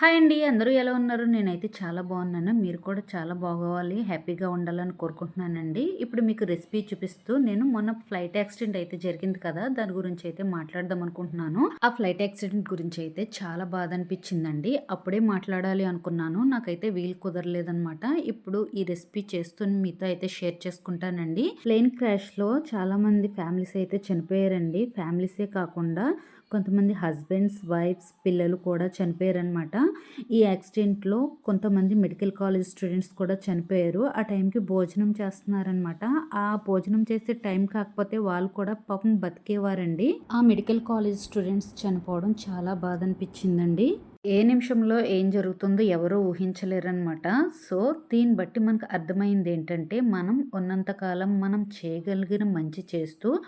Hi అండి అందరూ ఎలా ఉన్నారు? నేనైతే చాలా బాగున్నాను. మీరు కూడా చాలా బాగోవాలి హ్యాపీగా ఉండాలని కోరుకుంటున్నానండి. ఇప్పుడు మీకు రెసిపీ చూపిస్తూ నేను మొన్న ఫ్లైట్ యాక్సిడెంట్ అయితే జరిగింది కదా దాని గురించి అయితే మాట్లాడదాం అనుకుంటున్నాను. ఆ ఫ్లైట్ యాక్సిడెంట్ గురించి అయితే చాలా బాధ అనిపించిందండి. అప్పుడే మాట్లాడాలి అనుకున్నాను. నాకైతే వీలు కుదరలేదనమాట ఇప్పుడు ఈ రెసిపీ చేస్తూ మీతో అయితే షేర్ చేసుకుంటానండి. ప్లేన్ క్రాష్లో చాలామంది ఫ్యామిలీస్ అయితే చనిపోయారండి. ఫ్యామిలీసే కాకుండా కొంతమంది హస్బెండ్స్ వైఫ్స్ పిల్లలు కూడా చనిపోయారనమాట ఈ యాక్సిడెంట్లో కొంతమంది మెడికల్ కాలేజ్ స్టూడెంట్స్ కూడా చనిపోయారు. ఆ టైంకి భోజనం చేస్తున్నారనమాట ఆ భోజనం చేసే టైం కాకపోతే వాళ్ళు కూడా పాపం బతికేవారండి. ఆ మెడికల్ కాలేజ్ స్టూడెంట్స్ చనిపోవడం చాలా బాధ అనిపించిందండి. ఏ నిమిషంలో ఏం జరుగుతుందో ఎవరూ ఊహించలేరనమాట సో దీన్ని బట్టి మనకు అర్థమైంది ఏంటంటే మనం ఉన్నంతకాలం మనం చేయగలిగిన మంచి చేస్తూ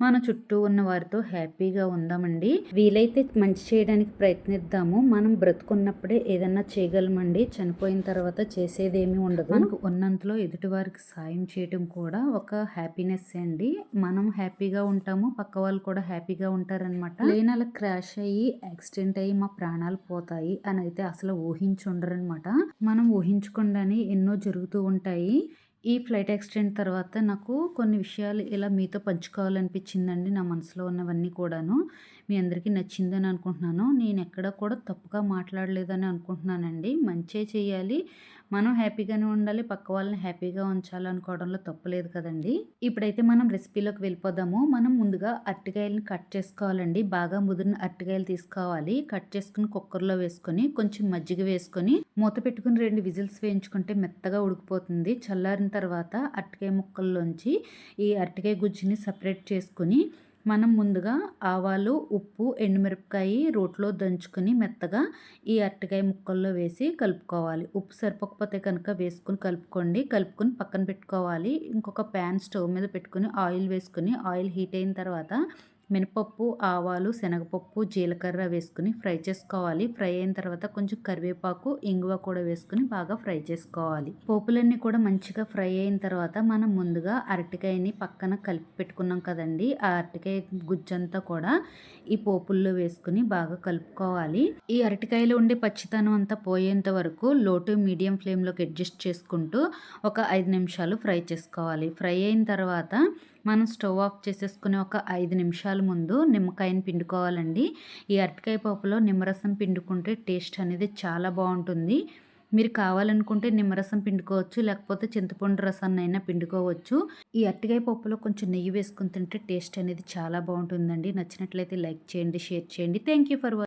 మన చుట్టూ ఉన్న వారితో హ్యాపీగా ఉందామండి. వీలైతే మంచి చేయడానికి ప్రయత్నిద్దాము. మనం బ్రతుకున్నప్పుడే ఏదన్నా చేయగలమండి. చనిపోయిన తర్వాత చేసేదేమీ ఉండదు. మనకు ఉన్నంతలో ఎదుటి వారికి సాయం చేయడం కూడా ఒక హ్యాపీనెస్ అండి. మనం హ్యాపీగా ఉంటాము. పక్క వాళ్ళు కూడా హ్యాపీగా ఉంటారనమాట లేని అలా క్రాష్ అయ్యి యాక్సిడెంట్ అయ్యి మా ప్రాణాలు పోతాయి. అవుతాయి అని అయితే అసలు ఊహించుండరనమాట మనం ఊహించకుండానే ఎన్నో జరుగుతూ ఉంటాయి. ఈ ఫ్లైట్ యాక్సిడెంట్ తర్వాత నాకు కొన్ని విషయాలు ఇలా మీతో పంచుకోవాలనిపించిందండి నా మనసులో ఉన్నవన్నీ కూడాను. మీ అందరికీ నచ్చిందని అనుకుంటున్నాను. నేను ఎక్కడ కూడా తప్పుగా మాట్లాడలేదని అనుకుంటున్నానండి. మంచే చేయాలి. మనం హ్యాపీగానే ఉండాలి. పక్క వాళ్ళని హ్యాపీగా ఉంచాలనుకోవడంలో తప్పులేదు కదండి. ఇప్పుడైతే మనం రెసిపీలోకి వెళ్ళిపోదాము. మనం ముందుగా అరటికాయలను కట్ చేసుకోవాలండి. బాగా ముదిరిన అరటికాయలు తీసుకోవాలి. కట్ చేసుకుని కుక్కర్లో వేసుకొని కొంచెం మజ్జిగ వేసుకొని మూత పెట్టుకుని రెండు విజిల్స్ వేయించుకుంటే మెత్తగా ఉడికిపోతుంది. చల్లారిన తర్వాత అరటికాయ ముక్కల్లోంచి ఈ అరటికాయ గుజ్జుని సపరేట్ చేసుకుని మనం ముందుగా ఆవాలు ఉప్పు ఎండుమిరపకాయ రోట్లో దంచుకొని మెత్తగా ఈ అరటికాయ ముక్కల్లో వేసి కలుపుకోవాలి. ఉప్పు సరిపోకపోతే కనుక వేసుకుని కలుపుకోండి. కలుపుకొని పక్కన పెట్టుకోవాలి. ఇంకొక ప్యాన్ స్టవ్ మీద పెట్టుకుని ఆయిల్ వేసుకుని ఆయిల్ హీట్ అయిన తర్వాత మినపప్పు ఆవాలు శనగపప్పు జీలకర్ర వేసుకుని ఫ్రై చేసుకోవాలి. ఫ్రై అయిన తర్వాత కొంచెం కరివేపాకు ఇంగువ కూడా వేసుకుని బాగా ఫ్రై చేసుకోవాలి. పోపులన్నీ కూడా మంచిగా ఫ్రై అయిన తర్వాత మనం ముందుగా అరటికాయని పక్కన కలిపి పెట్టుకున్నాం కదండి. ఆ అరటికాయ గుజ్జంతా కూడా ఈ పోపుల్లో వేసుకుని బాగా కలుపుకోవాలి. ఈ అరటికాయలో ఉండే పచ్చితనం అంతా పోయేంత వరకు లో టు మీడియం ఫ్లేమ్లోకి అడ్జస్ట్ చేసుకుంటూ ఒక ఐదు నిమిషాలు ఫ్రై చేసుకోవాలి. ఫ్రై అయిన తర్వాత మనం స్టవ్ ఆఫ్ చేసేసుకునే ఒక ఐదు నిమిషాల ముందు నిమ్మకాయని పిండుకోవాలండి. ఈ అరటికాయ పప్పులో నిమ్మరసం పిండుకుంటే టేస్ట్ అనేది చాలా బాగుంటుంది. మీరు కావాలనుకుంటే నిమ్మరసం పిండుకోవచ్చు లేకపోతే చింతపండు రసాన్ని అయినా పిండుకోవచ్చు. ఈ అరటికాయ పప్పులో కొంచెం నెయ్యి వేసుకుని తింటే టేస్ట్ అనేది చాలా బాగుంటుందండి. నచ్చినట్లయితే లైక్ చేయండి షేర్ చేయండి. Thank you for